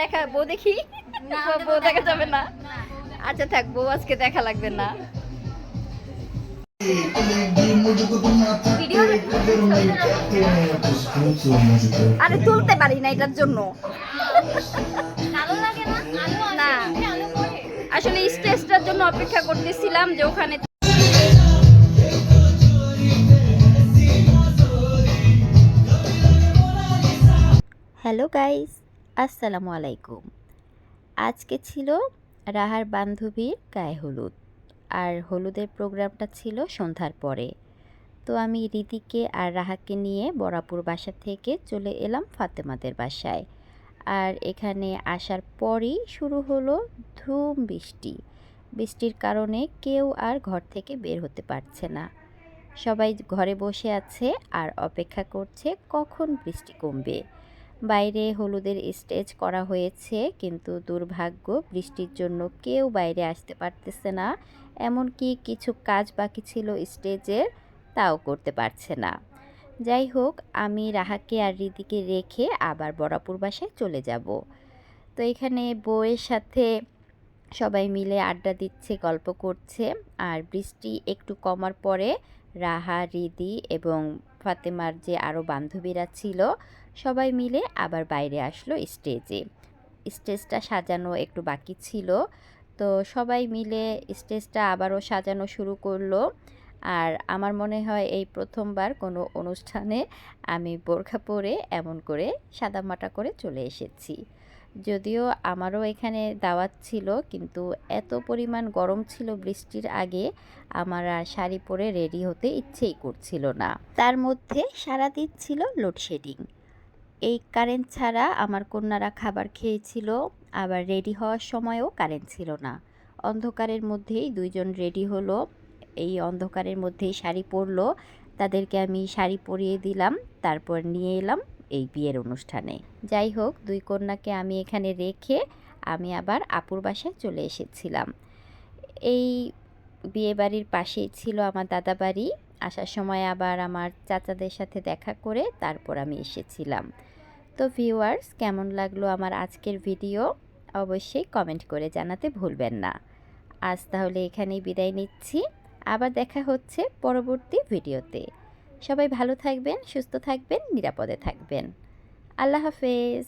দেখা বউ দেখি? বউ দেখা যাবে না? আচ্ছা থাক বউ আজকে দেখা লাগবে না। আরে তুলতে পারি না এটার জন্য। না? আলো না। আছে আলো পড়ে। আসলে স্টেজটার জন্য অপেক্ষা করতেছিলাম যে ওখানে হ্যালো গাইস আসসালামু আলাইকুম। আজকে ছিল রাহার বান্ধবীর গায়ে হলুদ। আর হলুদের প্রোগ্রামটা ছিল সন্ধ্যার পরে। তো আমি রীতিকে আর রাহাকে নিয়ে বরাপুর বাসা থেকে চলে এলাম ফাতেমাদের বাসায়। আর এখানে আসার পরই শুরু হলো ধুম বৃষ্টি। বৃষ্টির কারণে কেউ আর ঘর থেকে বের হতে পারছে না। সবাই ঘরে বসে আছে আর অপেক্ষা করছে কখন বৃষ্টি কমবে। বাইরে হলুদের স্টেজ করা হয়েছে, কিন্তু দুর্ভাগ্য বৃষ্টির জন্য কেউ বাইরে আসতে পারতেছে না। এমনকি কিছু কাজ বাকি ছিল স্টেজের, তাও করতে পারছে না। যাই হোক, আমি রাহাকে আর রিদিকে রেখে আবার বরাপুর বাসায় চলে যাব। তো এখানে বউয়ের সাথে সবাই মিলে আড্ডা দিচ্ছে, গল্প করছে। আর বৃষ্টি একটু কমার পরে রাহা, রিদি এবং ফাতেমার যে আরও বান্ধবীরা ছিল, সবাই মিলে আবার বাইরে আসলো স্টেজে। স্টেজটা সাজানো একটু বাকি ছিল, তো সবাই মিলে স্টেজটা আবারও সাজানো শুরু করল। আর আমার মনে হয় এই প্রথমবার কোনো অনুষ্ঠানে আমি বোরখা পরে এমন করে সাদামাটা করে চলে এসেছি। যদিও আমারও এখানে দাওয়াত ছিল, কিন্তু এত পরিমাণ গরম ছিল বৃষ্টির আগে, আমার আর শাড়ি পরে রেডি হতে ইচ্ছেই করছিল না। তার মধ্যে সারাদিন ছিল লোডশেডিং। এই কারেন্ট ছাড়া আমার কন্যারা খাবার খেয়েছিল, আবার রেডি হওয়ার সময়ও কারেন্ট ছিল না। অন্ধকারের মধ্যেই দুইজন রেডি হলো, এই অন্ধকারের মধ্যেই শাড়ি পরলো, তাদেরকে আমি শাড়ি পরিয়ে দিলাম, তারপর নিয়ে এলাম। এই বিয়ের অনুষ্ঠানে। যাই হোক, দুই কন্যাকে আমি এখানে রেখে আমি আবার আপুর বাসায় চলে এসেছিলাম। এই বিয়ে বাড়ির পাশেই ছিল আমার দাদা বাড়ি আসার সময় আবার আমার চাচাদের সাথে দেখা করে তারপর আমি এসেছিলাম। তো ভিউয়ার্স, কেমন লাগল আমার আজকের ভিডিও? অবশ্যই কমেন্ট করে জানাতে ভুলবেন না। আজ তাহলে এখানেই বিদায় নিচ্ছি। আবার দেখা হচ্ছে পরবর্তী ভিডিওতে। সবাই ভালো থাকবেন সুস্থ থাকবেন নিরাপদে থাকবেন। আল্লাহ হাফেজ।